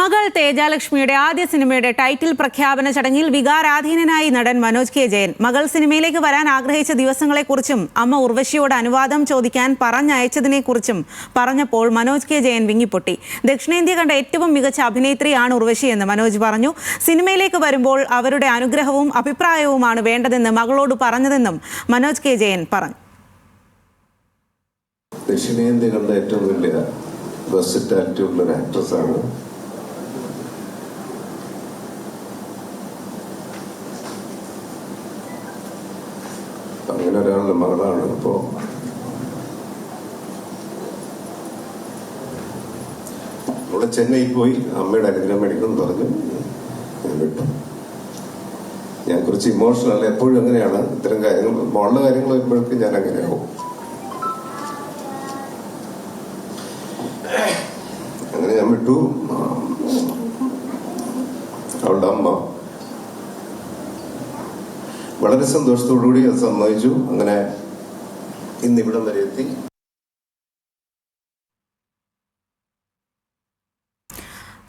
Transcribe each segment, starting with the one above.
മകൾ തേജാലക്ഷ്മിയുടെ ആദ്യ സിനിമയുടെ ടൈറ്റിൽ പ്രഖ്യാപന ചടങ്ങിൽ വികാരാധീനനായി നടൻ മനോജ് കെ ജയൻ. മകൾ സിനിമയിലേക്ക് വരാൻ ആഗ്രഹിച്ച ദിവസങ്ങളെക്കുറിച്ചും അമ്മ ഉർവശിയോട് അനുവാദം ചോദിക്കാൻ പറഞ്ഞയച്ചതിനെക്കുറിച്ചും പറഞ്ഞപ്പോൾ മനോജ് കെ ജയൻ വിങ്ങിപ്പൊട്ടി. ദക്ഷിണേന്ത്യ കണ്ട ഏറ്റവും മികച്ച അഭിനേത്രിയാണ് ഉർവശി എന്ന് മനോജ് പറഞ്ഞു. സിനിമയിലേക്ക് വരുമ്പോൾ അവരുടെ അനുഗ്രഹവും അഭിപ്രായവുമാണ് വേണ്ടതെന്ന് മകളോട് പറഞ്ഞതെന്നും മനോജ് കെ ജയൻ പറഞ്ഞു. ദക്ഷിണേന്ത്യ കണ്ട ഏറ്റവും വലിയ വെർസിറ്റാലിറ്റി ഉള്ള ആക്ട്രസ് ആണ്. അങ്ങനെ ഒരാളുടെ മകളാണ്. ഇപ്പോ അവിടെ ചെന്നൈയിൽ പോയി അമ്മയുടെ അനുഗ്രഹം മേടിക്കണം എന്ന് പറഞ്ഞു. ഞാൻ വിട്ടു. ഞാൻ കുറച്ച് ഇമോഷണൽ എപ്പോഴും അങ്ങനെയാണ്. ഇത്തരം കാര്യങ്ങൾ മോളുടെ കാര്യങ്ങൾ വരുമ്പോഴേക്കും ഞാൻ അങ്ങനെയാവും. അങ്ങനെ ഞാൻ വിട്ടു. അവളുടെ അമ്മ വളരെ സന്തോഷത്തോടുകൂടി അത് സമ്മതിച്ചു. അങ്ങനെ ഇന്ന് ഇവിടം വരെ എത്തി.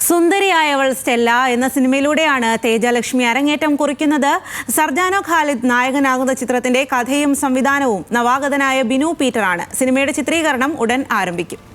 സുന്ദരിയായവൾ സ്റ്റെല്ല എന്ന സിനിമയിലൂടെയാണ് തേജലക്ഷ്മി അരങ്ങേറ്റം കുറിക്കുന്നത്. സർജാനോ ഖാലിദ് നായകനാകുന്ന ചിത്രത്തിന്റെ കഥയും സംവിധാനവും നവാഗതനായ ബിനു പീറ്ററാണ്. സിനിമയുടെ ചിത്രീകരണം ഉടൻ ആരംഭിക്കും.